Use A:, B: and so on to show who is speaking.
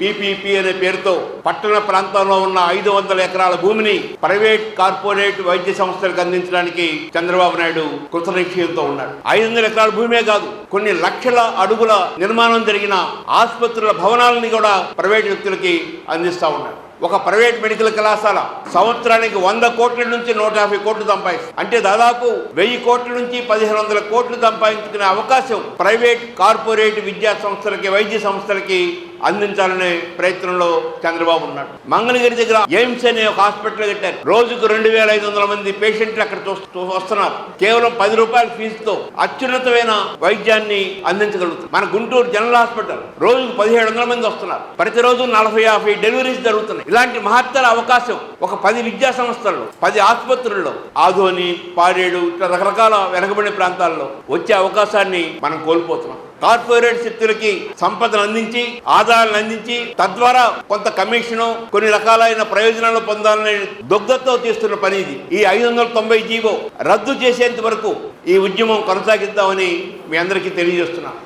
A: PPP అనే పేరుతో పట్టణ ప్రాంతంలో ఉన్న ఐదు వందల ఎకరాల భూమిని ప్రైవేట్ కార్పొరేట్ వైద్య సంస్థలకు అందించడానికి చంద్రబాబు నాయుడు కృతనిశ్చయంతో ఉన్నాడు. ఐదు వందల ఎకరాల భూమే కాదు కొన్ని లక్షల అడుగుల నిర్మాణం జరిగిన ఆసుపత్రుల భవనాలని కూడా ప్రైవేట్ వ్యక్తులకి అందిస్తా ఉన్నాడు. ఒక ప్రైవేట్ మెడికల్ కళాశాల సంవత్సరానికి వంద కోట్ల నుంచి నూట యాభై కోట్లు సంపాదిస్తుంది. అంటే దాదాపు వెయ్యి కోట్ల నుంచి పదిహేను వందల కోట్లు సంపాదించుకునే అవకాశం ప్రైవేట్ కార్పొరేట్ విద్యా సంస్థలకి వైద్య సంస్థలకి అందించాలనే ప్రయత్నంలో చంద్రబాబు ఉన్నాడు. మంగళగిరి దగ్గర ఎయిమ్స్ అనే ఒక హాస్పిటల్ కట్టారు. రోజుకు రెండు వేల ఐదు వందల మంది పేషెంట్లు అక్కడ వస్తున్నారు. కేవలం పది రూపాయల ఫీజుతో అత్యున్నతమైన వైద్యాన్ని అందించగలుగుతుంది మన గుంటూరు జనరల్ హాస్పిటల్ రోజుకు పదిహేడు వందల మంది వస్తున్నారు. ప్రతిరోజు నలభై యాభై డెలివరీస్ జరుగుతున్నాయి. ఇలాంటి మహత్తర అవకాశం ఒక పది విద్యా సంస్థల్లో పది ఆసుపత్రుల్లో ఆధోని పాడేడు ఇట్లా రకరకాల వెనకబడిన ప్రాంతాల్లో వచ్చే అవకాశాన్ని మనం కోల్పోతున్నాం. కార్పొరేట్ శక్తులకి సంపదను అందించి ఆదాయాలను అందించి తద్వారా కొంత కమిషను కొన్ని రకాలైన ప్రయోజనాలు పొందాలనే దుగ్ధతో చేస్తున్న పని ఇది. ఈ ఐదు వందల తొంభై జీవో రద్దు చేసేంత వరకు ఈ ఉద్యమం కొనసాగిద్దామని మీ అందరికీ తెలియజేస్తున్నాం.